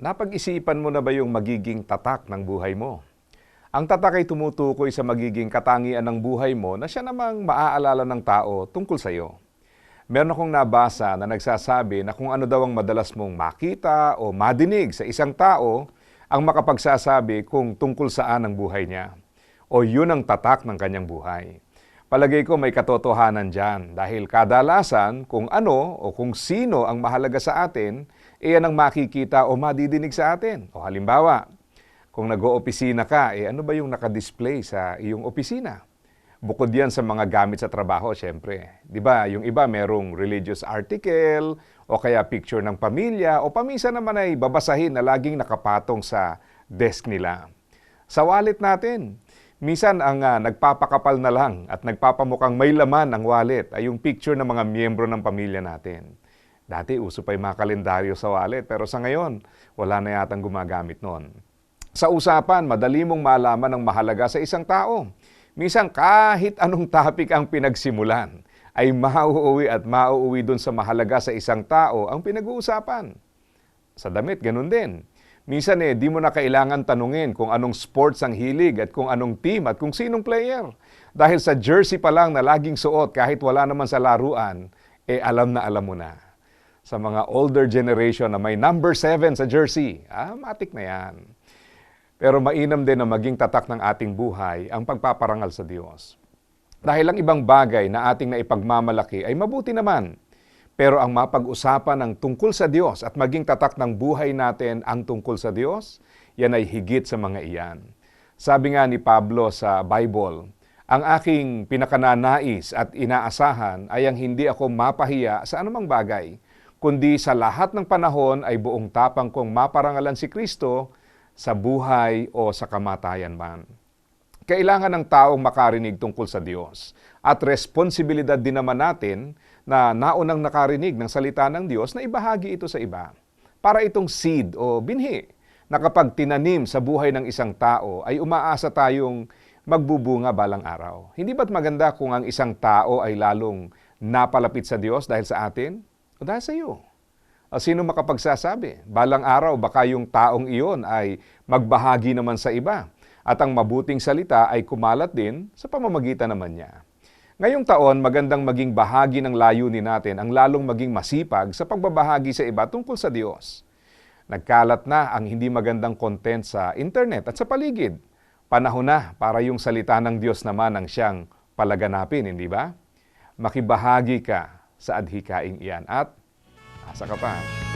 Napag-isipan mo na ba yung magiging tatak ng buhay mo? Ang tatak ay tumutukoy sa magiging katangian ng buhay mo na siya namang maaalala ng tao tungkol sa iyo. Meron akong nabasa na nagsasabi na kung ano daw ang madalas mong makita o madinig sa isang tao ang makapagsasabi kung tungkol saan ang buhay niya. O yun ang tatak ng kanyang buhay. Palagay ko may katotohanan dyan dahil kadalasan kung ano o kung sino ang mahalaga sa atin, iyan ang makikita o madidinig sa atin. O halimbawa, kung nag-oopisina ka, eh ano ba yung nakadisplay sa iyong opisina? Bukod yan sa mga gamit sa trabaho, syempre. Di ba, yung iba merong religious article, o kaya picture ng pamilya, o pamisa naman ay babasahin na laging nakapatong sa desk nila. Sa wallet natin, Minsan ang ah, nagpapakapal na lang at nagpapamukhang may laman ang wallet ay yung picture ng mga miyembro ng pamilya natin. Dati uso pa yung mga kalendaryo sa wallet pero sa ngayon wala na yatang gumagamit noon. Sa usapan, madali mong malaman ang mahalaga sa isang tao. Minsan kahit anong topic ang pinagsimulan ay mauuwi at mauuwi dun sa mahalaga sa isang tao ang pinag-uusapan. Sa damit, ganun din. Minsan eh, di mo na kailangan tanungin kung anong sports ang hilig at kung anong team at kung sinong player. Dahil sa jersey pa lang na laging suot kahit wala naman sa laruan, eh alam na alam mo na. Sa mga older generation na may number 7 sa jersey, ah, matik na yan. Pero mainam din na maging tatak ng ating buhay ang pagpaparangal sa Diyos. Dahil ang ibang bagay na ating naipagmamalaki ay mabuti naman. Pero ang mapag-usapan ng tungkol sa Diyos at maging tatak ng buhay natin ang tungkol sa Diyos, yan ay higit sa mga iyan. Sabi nga ni Pablo sa Bible, ang aking pinakananais at inaasahan ay ang hindi ako mapahiya sa anumang bagay, kundi sa lahat ng panahon ay buong tapang kong maparangalan si Kristo sa buhay o sa kamatayan man. Kailangan ng taong makarinig tungkol sa Diyos. At responsibilidad din naman natin na naunang nakarinig ng salita ng Diyos na ibahagi ito sa iba. Para itong seed o binhi na kapag tinanim sa buhay ng isang tao ay umaasa tayong magbubunga balang araw. Hindi ba't maganda kung ang isang tao ay lalong napalapit sa Diyos dahil sa atin o dahil sa iyo? O sino makapagsasabi? Balang araw baka yung taong iyon ay magbahagi naman sa iba at ang mabuting salita ay kumalat din sa pamamagitan naman niya. Ngayong taon, magandang maging bahagi ng layunin natin ang lalong maging masipag sa pagbabahagi sa iba tungkol sa Diyos. Nagkalat na ang hindi magandang content sa internet at sa paligid. Panahon na para yung salita ng Diyos naman ang siyang palaganapin, hindi ba? Makibahagi ka sa adhikaing iyan at asa ka pa.